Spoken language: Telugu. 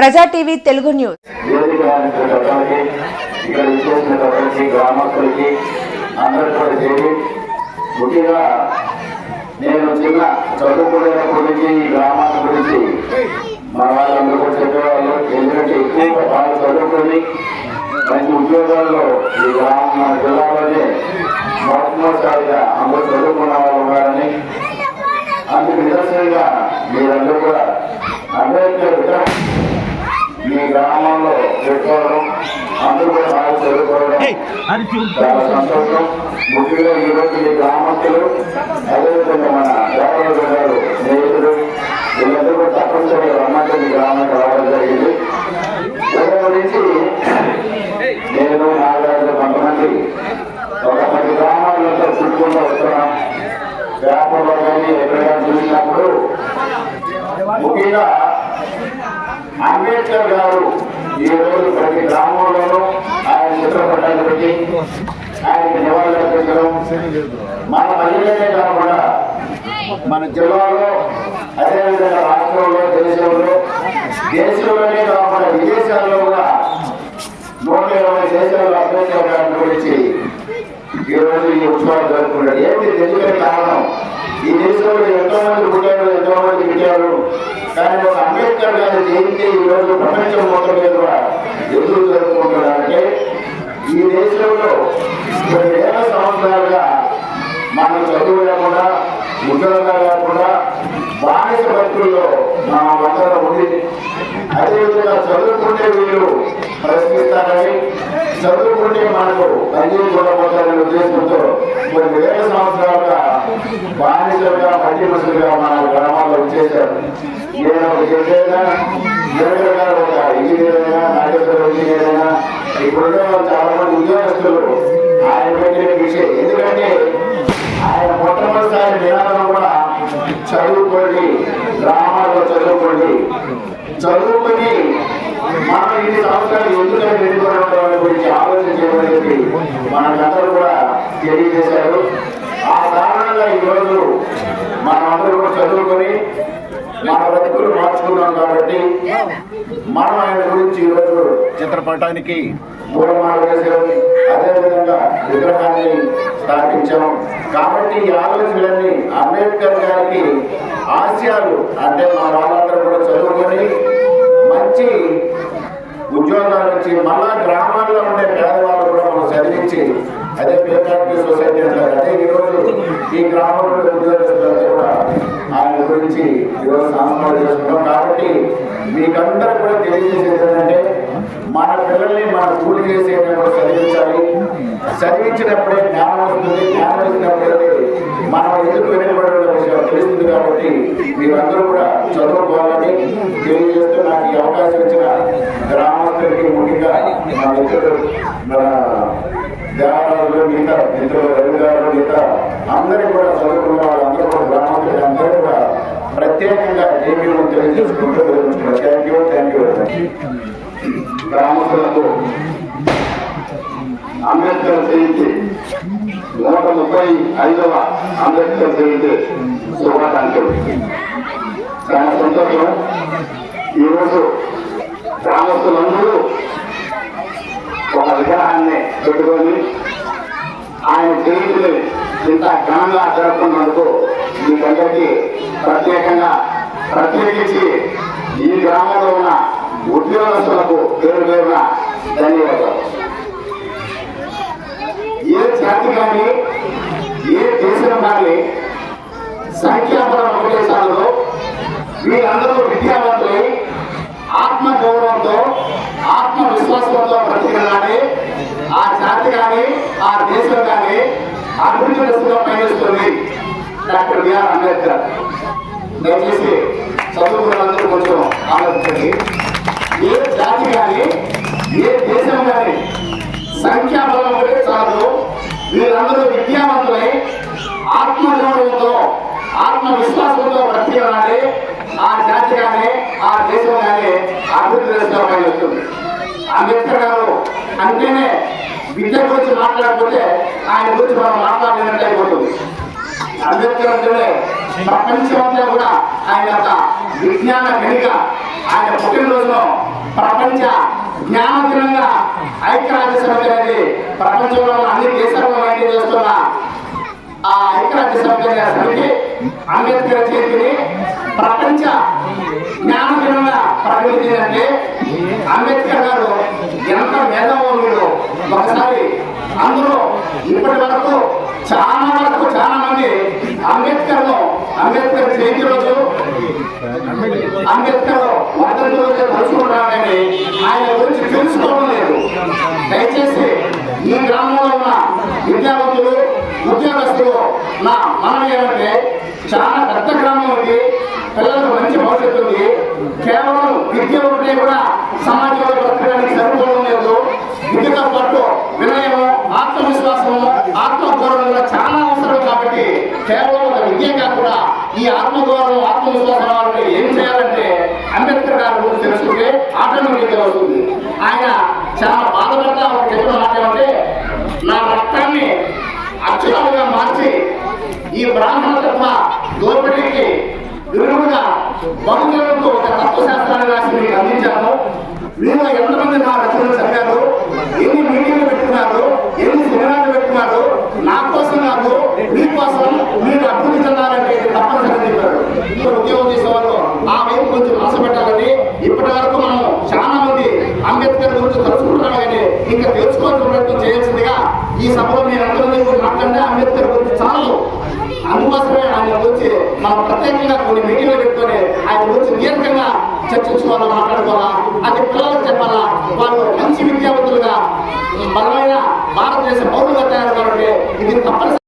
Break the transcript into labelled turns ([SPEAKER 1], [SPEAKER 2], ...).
[SPEAKER 1] ప్రజా టీవీ తెలుగు న్యూస్.
[SPEAKER 2] ముఖ్యంగా నేను చిన్న చదువుకునే గురించి ఈ గ్రామాల గురించి మా వాళ్ళందరూ కూడా చెప్పేవాళ్ళు ఎందుకంటే ఎక్కువగా వాళ్ళు చదువుకొని మంచి ఉద్యోగాల్లో ఈ గ్రామం మన జిల్లాలోనే మొట్టమొదటిసారిగా అందరూ చదువుకున్న వాళ్ళు ఉన్నారని అందుకు నిరసనగా మీరందరూ కూడా అంబేద్కర్ పెట్టుకోవడం అందరూ కూడా బాగా చదువుకోవడం చాలా సంతోషం. ముఖ్యంగా ఈ రోజు మీ గ్రామస్తులు అదేవిధంగా మన దేవరాజు గారు స్నేహితులు వీళ్ళందరూ కూడా తప్పనిసరిగా రమ్మంటే మీ గ్రామానికి రావడం జరిగింది. నుంచి నేను నాగరాజు కొంతమంది ఒక పది గ్రామాలలో చుట్టుకుంటూ వస్తున్నాం. కానీ ఎక్కడైనా చూసినప్పుడు ముఖ్యంగా అంబేద్కర్ గారు ఈ రోజు ప్రతి గ్రామంలోనూ ఆయన చిత్రపటాలు పెట్టి ఆయనకి నివాళులు అర్పించడం. మన మహిళలే కాకుండా మన జిల్లాలో అదేవిధంగా రాష్ట్రంలో దేశంలో దేశంలోనే కాకుండా విదేశాల్లో కూడా నూట ఇరవై దేశాల్లో అంబేద్కర్ గారిని గురించి ఈ రోజు ఈ ఉత్సవాలు జరుపుకున్నాడు. ఏంటి ఎందుకంటే కారణం? ఈ దేశంలో ఎంతో మంది పుట్టారు ఎంతో మంది పెట్టారు. కానీ ఒక అంబేద్కర్ గారి జయంతి ఈ రోజు ప్రపంచం మొత్తం మీద కూడా ఎందుకు జరుపుకుంటున్నారంటే ఈ దేశంలో కొన్ని వేల సంవత్సరాలుగా మనం చదువు లేకుండా ఉద్యోగాలు లేకుండా బానిస బతుకుల్లో మనం అందరం ఉండి అదేవిధంగా మీరు ప్రశ్నిస్తారని చదువుకుంటే మనకు పని చూడబోతారనే ఉద్దేశంతో కొన్ని వేల సంవత్సరాలుగా బానిసలుగా మధ్య మనుషులుగా మన గ్రామాల్లో వచ్చేసారు నేను ఏదైనా చేసేదా ఒక ఇంజనీర్ అయినా నాగేశ్వర ఇంజనీర్ అయినా ఇప్పుడున్న చాలా మంది ఉద్యోగస్తులు ఆయన పెట్టిన విషయం ఎందుకంటే ఆయన మొట్టమొదటిసారి నినాదం కూడా చదువుకోండి గ్రామాల్లో చదువుకోండి. చదువుకొని మనం ఇన్ని సంవత్సరాలు ఎందుకంటే వెళ్ళిపోవడం గురించి ఆలోచన చేయడానికి మనకందరూ కూడా తెలియజేశారు. ఆ కారణంగా ఈరోజు మనమందరూ కూడా చదువుకొని మన బ్రతుకులు మార్చుకున్నాం కాబట్టి మనం ఆయన గురించి ఈరోజు చిత్రపటానికి వేసాం అదేవిధంగా విగ్రహాన్ని స్థాపించాం. కాబట్టి ఈ ఆలోచనలన్నీ అంబేద్కర్ గారికి ఆశయాలు. అంటే మా వాళ్ళందరూ కూడా చదువుకొని వచ్చి ఉద్యోగాలు ఇచ్చి మళ్ళా గ్రామాల్లో ఉండే పేదవాళ్ళు కూడా మనం చదివించి అదే పేదవాళ్ళకి సొసైటీ అంటారు. అదే ఈరోజు ఈ గ్రామంలో ఉద్యోగస్తులంతా కూడా ఆయన గురించి ఈరోజు సంస్కారం చేసుకున్నాం కాబట్టి మీకందరూ కూడా తెలియజేసేది ఏంటంటే మన పిల్లల్ని మన కూలి చేసే చదివించాలి. చదివించినప్పుడే జ్ఞానం వస్తుంది. జ్ఞానం వచ్చినప్పుడే మనం ఎందుకు వెనుకబడి తెలుస్తుంది కాబట్టి మీరందరూ కూడా చదువుకోవాలని తెలియజేస్తూ నాకు ఈ అవకాశం ఇచ్చిన గ్రామస్తులకి ముఖ్యంగా మా మిత్రులు మన దేవాలయంలో మిగతా మిత్రులు రవి గారు మిగతా అందరూ కూడా చదువుకున్న వాళ్ళందరూ కూడా గ్రామస్తులు అందరూ కూడా ప్రత్యేకంగా జేబీలు తెలియజేసుకుంటూ థ్యాంక్ యూ థ్యాంక్ యూ గ్రామస్తులకు అంబేద్కర్ జయంతి నూట ముప్పై ఐదవ అంబేద్కర్ జయంతి. శుభాకాంక్షలు చాలా సంతోషం ఈరోజు గ్రామస్తులందరూ ఒక విగ్రహాన్ని పెట్టుకొని ఆయన జయంతిని ఇంత ఘనంగా జరుపుకున్నందుకు మీకందరికీ ప్రత్యేకంగా ప్రత్యేకించి ఈ గ్రామంలో ఉన్న ఉద్యోగస్తులకు పేరు పేరున ధన్యవాదాలు. ఏ జాతి కానీ ఏ దేశం కానీ సంఖ్యాపర ఒకటే సార్లు వీరందరూ విద్యావంతులై ఆత్మ గౌరవంతో ఆత్మవిశ్వాసంతో విశ్వాసంతో ఆ జాతి కానీ ఆ దేశం కానీ అభివృద్ధి దశలో పయనిస్తుంది. Doctor BR Ambedkar. దయచేసి చదువుకున్నందుకు కొంచెం ఆలోచించండి. ఏ జాతి కానీ ఏ దేశం కానీ సంఖ్యాబలం ఒకటే చాలు. వీరందరూ ఆత్మ విశ్వాసంతో బ్రతికనాలి ఆ జాతి కానీ ఆ దేశం కానీ అభివృద్ధి చేస్తామని చెప్తుంది అంబేద్కర్ గారు అంటేనే విద్య గురించి మాట్లాడకపోతే ఆయన గురించి మనం మాట్లాడినట్టు అయిపోతుంది.
[SPEAKER 3] అంబేద్కర్ అంటేనే ప్రపంచమంతా కూడా ఆయన యొక్క విజ్ఞాన వెనుక ఆయన పుట్టినరోజును ప్రపంచ జ్ఞాన దినంగా ఐక్యరాజ్య సమితి అనేది ప్రపంచంలో ఉన్న అన్ని దేశాల్లో మెయింటైన్ చేస్తున్న ఆ ఐక్యరాజ్య సమితి సమితి అంబేద్కర్ చేతిని ప్రపంచ జ్ఞాన దినంగా ప్రకటించిందంటే అంబేద్కర్ గారు ఎంత మేధావులు ఒకసారి అందులో ఇప్పటి వరకు చాలా వరకు చాలా మంది అంబేద్కర్ అంబేద్కర్ జయంతి రోజు అంబేద్కర్ వర్ధంతి రోజు కలుసుకుంటామని ఆయన గురించి తెలుసుకోవడం లేదు. దయచేసి ఈ గ్రామ ఉన్న విద్యావంతులు ఉద్యోగస్తులు నా మనం ఏమంటే చాలా పెద్ద గ్రామం ఉంది. పిల్లలకు మంచి భవిష్యత్తు ఉంది కేవలం విద్య ఉంటే కూడా సమాజంలో బ్రతకడానికి సరిపోవడం లేదు. విద్యతో పాటు వినయము ఆత్మవిశ్వాసము ఆత్మగౌరవం కూడా చాలా అవసరం కాబట్టి కేవలం ఒక విద్య కాకుండా ఈ ఆత్మగౌరవం ఆత్మవిశ్వాసం రావాలంటే ఏం చేయాలంటే అంబేద్కర్ గారి గురించి తెలుసుకుంటే ఆటోమేటిక్గా వస్తుంది ఆయన చాలా బాధపడతా ఒక చెప్పిన మాట ఏమంటే నా రక్తాన్ని అక్షరాలుగా మార్చి ఈ బ్రాహ్మణ బ్రాహ్మణతత్వ దోపిడీకి విరువుగా బహుజనులకు ఒక తత్వశాస్త్రాన్ని రాసి మీకు అందించాను. మీరు ఎంతమంది నా రచనలు చదివారు? ఎన్ని మీటింగ్లు పెట్టుకున్నారు? ఎన్ని సెమినార్లు పెట్టుకున్నారు? నా కోసం కాదు మీకోసం మీరు అభివృద్ధి చెందాలంటే ఇది తప్పనిసరి చెప్పారు. ఇప్పుడు ఉద్యోగం చేసేవాళ్ళు ఆ వైపు కొంచెం ఆశ పెట్టాలని ఇప్పటి వరకు మనం చాలా మంది అంబేద్కర్ గురించి తెలుసుకుంటున్నాం కానీ ఇంకా తెలుసుకోవాల్సిన ప్రయత్నం చేయాల్సిందిగా ఈ సభలో మీరు అందరూ కూడా మాట్లాడితే అంబేద్కర్ గురించి చాలు అందుకోసమే ఆయన గురించి మనం ప్రత్యేకంగా కొన్ని మీటింగ్లు పెట్టుకొని ఆయన గురించి నియంత్రంగా చర్చించుకోవాలా మాట్లాడుకోవాలా? అది పిల్లలకు చెప్పాలా? వాళ్ళు మంచి విద్యావంతులుగా బలమైన భారతదేశ పౌరులుగా తయారు కాబట్టి ఇది తప్పనిసరి